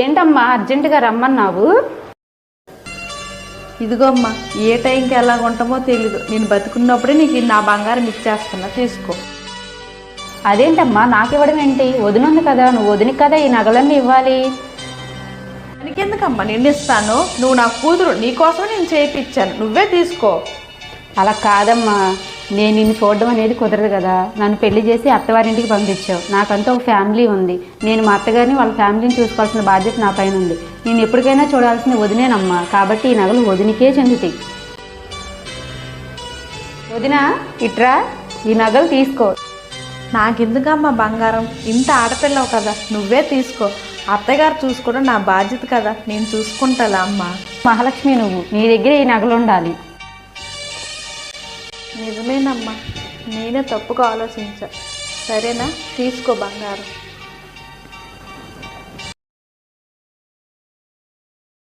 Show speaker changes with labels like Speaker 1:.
Speaker 1: ఏంటమ్మా అర్జెంటుగా రమ్మన్నావు?
Speaker 2: ఇదిగో అమ్మా ఏ టైంకి ఎలా ఉంటామో తెలీదు. నేను బతుకున్నప్పుడే నీకు నా బంగారం ఇచ్చేస్తున్నా తీసుకో.
Speaker 1: అదేంటమ్మా నాకు ఇవ్వడం ఏంటి? వదినుంది కదా నువ్వు వదినికి కదా ఈ నగలన్నీ ఇవ్వాలి.
Speaker 2: మనకెందుకమ్మా నేను ఇస్తాను. నువ్వు నా కూతురు నీకోసం నేను చేయించాను నువ్వే తీసుకో.
Speaker 1: అలా కాదమ్మా. నేను నిన్ను చూడడం అనేది కుదరదు కదా. నన్ను పెళ్ళి చేసి అత్తవారింటికి పంపించావు. నాకంటూ ఒక ఫ్యామిలీ ఉంది. నేను మా అత్తగారిని వాళ్ళ ఫ్యామిలీని చూసుకోవాల్సిన బాధ్యత నా పైన ఉంది. నేను ఎప్పటికైనా చూడాల్సిన వదినేనమ్మా. కాబట్టి ఈ నగలు వదినికే చెందుతాయి వదిన ఇట్రా ఈ నగలు తీసుకో.
Speaker 2: నాకెందుకమ్మా బంగారం? ఇంత ఆడపిల్లవు కదా. నువ్వే తీసుకో. అత్తగారు చూసుకోవడం నా బాధ్యత కదా. నేను చూసుకుంటాలా అమ్మా?
Speaker 1: మహాలక్ష్మి నువ్వు. నీ దగ్గర ఈ నగలు ఉండాలి.
Speaker 2: నిజమేనమ్మా నేనే తప్పుగా ఆలోచించా. సరేనా? తీసుకో బంగారం.